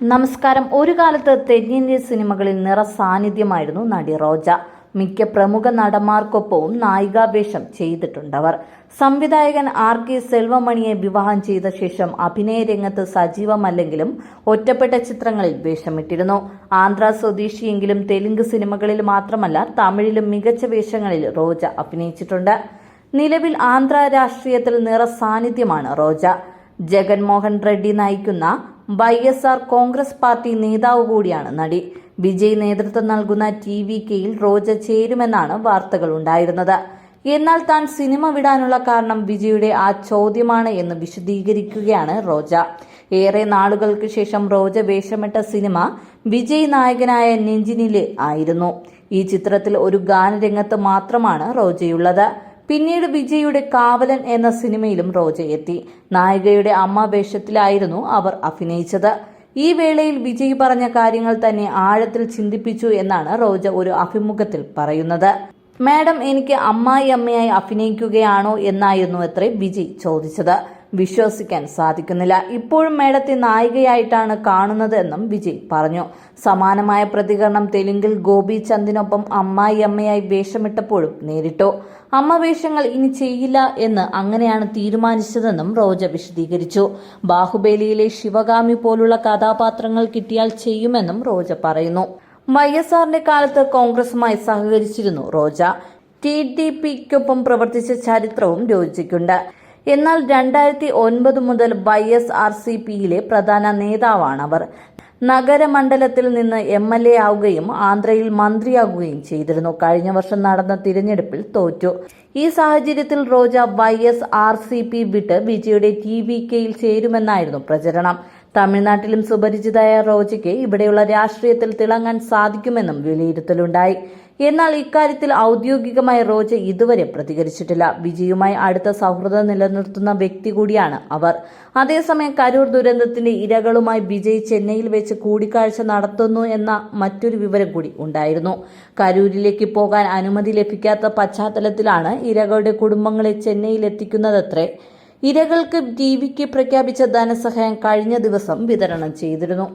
നമസ്കാരം. ഒരു കാലത്ത് തെന്നിന്ത്യൻ സിനിമകളിൽ നിറ സാന്നിധ്യമായിരുന്നു നടി റോജ. മിക്ക പ്രമുഖ നടന്മാർക്കൊപ്പവും നായികാവേഷം ചെയ്തിട്ടുണ്ടവർ. സംവിധായകൻ ആർ കെ സെൽവമണിയെ വിവാഹം ചെയ്ത ശേഷം അഭിനയ രംഗത്ത് സജീവമല്ലെങ്കിലും ഒറ്റപ്പെട്ട ചിത്രങ്ങളിൽ വേഷമിട്ടിരുന്നു. ആന്ധ്ര സ്വദേശിയെങ്കിലും തെലുങ്ക് സിനിമകളിൽ മാത്രമല്ല തമിഴിലും മികച്ച വേഷങ്ങളിൽ റോജ അഭിനയിച്ചിട്ടുണ്ട്. നിലവിൽ ആന്ധ്ര രാഷ്ട്രീയത്തിൽ നിറ സാന്നിധ്യമാണ് റോജ. ജഗൻമോഹൻ റെഡ്ഡി നയിക്കുന്ന Y S R Congress party നേതാവ് കൂടിയാണ് നടി. വിജയ് നേതൃത്വം നൽകുന്ന ടി വി കെയിൽ റോജ ചേരുമെന്നാണ് വാർത്തകൾ ഉണ്ടായിരുന്നത്. എന്നാൽ താൻ സിനിമ വിടാനുള്ള കാരണം വിജയുടെ ആ ചോദ്യമാണ് എന്ന് വിശദീകരിക്കുകയാണ് റോജ. ഏറെ നാളുകൾക്ക് ശേഷം റോജ വേഷമിട്ട സിനിമ വിജയ് നായകനായ നെഞ്ചിനിൽ ആയിരുന്നു. ഈ ചിത്രത്തിൽ ഒരു ഗാനരംഗത്ത് മാത്രമാണ് റോജയുള്ളത്. പിന്നീട് വിജയുടെ കാവലൻ എന്ന സിനിമയിലും റോജ എത്തി. നായികയുടെ അമ്മ വേഷത്തിലായിരുന്നു അവർ അഭിനയിച്ചത്. ഈ വേളയിൽ വിജയ് പറഞ്ഞ കാര്യങ്ങൾ തന്നെ ആഴത്തിൽ ചിന്തിപ്പിച്ചു എന്നാണ് റോജ ഒരു അഭിമുഖത്തിൽ പറയുന്നത്. മാഡം എനിക്ക് അമ്മായി അമ്മയായി അഭിനയിക്കുകയാണോ എന്നായിരുന്നു അത്രേ വിജയ് ചോദിച്ചത്. വിശ്വസിക്കാൻ സാധിക്കുന്നില്ല. ഇപ്പോഴും മേഡത്തെ നായികയായിട്ടാണ് കാണുന്നത് എന്നും വിജയ് പറഞ്ഞു. സമാനമായ പ്രതികരണം തെലുങ്കിൽ ഗോപി ചന്ദിനൊപ്പം അമ്മായി അമ്മയായി വേഷമിട്ടപ്പോഴും നേരിട്ടു. അമ്മ വേഷങ്ങൾ ഇനി ചെയ്യില്ല എന്ന് അങ്ങനെയാണ് തീരുമാനിച്ചതെന്നും റോജ വിശദീകരിച്ചു. ബാഹുബലിയിലെ ശിവകാമി പോലുള്ള കഥാപാത്രങ്ങൾ കിട്ടിയാൽ ചെയ്യുമെന്നും റോജ പറയുന്നു. വൈ എസ് ആറിന്റെ കാലത്ത് കോൺഗ്രസുമായി സഹകരിച്ചിരുന്നു റോജ. ടി ഡി പിക്കൊപ്പം പ്രവർത്തിച്ച ചരിത്രവും രോജിക്കുണ്ട് എന്നാൽ രണ്ടായിരത്തി ഒൻപത് മുതൽ വൈ എസ് ആർ സി പിയിലെ പ്രധാന നേതാവാണ് അവർ നഗരമണ്ഡലത്തിൽ നിന്ന് എം എൽ എ ആവുകയും ആന്ധ്രയിൽ മന്ത്രിയാകുകയും ചെയ്തിരുന്നു. കഴിഞ്ഞ വർഷം നടന്ന തിരഞ്ഞെടുപ്പിൽ തോറ്റു. ഈ സാഹചര്യത്തിൽ Roja Y S R C P വിട്ട് വിജയുടെ ടി വി കെയിൽ ചേരുമെന്നായിരുന്നു പ്രചരണം. തമിഴ്നാട്ടിലും സുപരിചിതയായ റോജയ്ക്ക് ഇവിടെയുള്ള രാഷ്ട്രീയത്തിൽ തിളങ്ങാൻ സാധിക്കുമെന്നും വിലയിരുത്തലുണ്ടായി. എന്നാൽ ഇക്കാര്യത്തിൽ ഔദ്യോഗികമായി റോജ ഇതുവരെ പ്രതികരിച്ചിട്ടില്ല. വിജയുമായി അടുത്ത സൗഹൃദം നിലനിർത്തുന്ന വ്യക്തി കൂടിയാണ് അവർ. അതേസമയം കരൂർ ദുരന്തത്തിന്റെ ഇരകളുമായി വിജയ് ചെന്നൈയിൽ വെച്ച് കൂടിക്കാഴ്ച നടത്തുന്നു എന്ന മറ്റൊരു വിവരം കൂടി ഉണ്ടായിരുന്നു. കരൂരിലേക്ക് പോകാൻ അനുമതി ലഭിക്കാത്ത പശ്ചാത്തലത്തിലാണ് ഇരകളുടെ കുടുംബങ്ങളെ ചെന്നൈയിൽ എത്തിക്കുന്നതത്രേ. ഇരകൾക്ക് ടി വിക്ക് പ്രഖ്യാപിച്ച ധനസഹായം കഴിഞ്ഞ ദിവസം വിതരണം ചെയ്തിരുന്നു.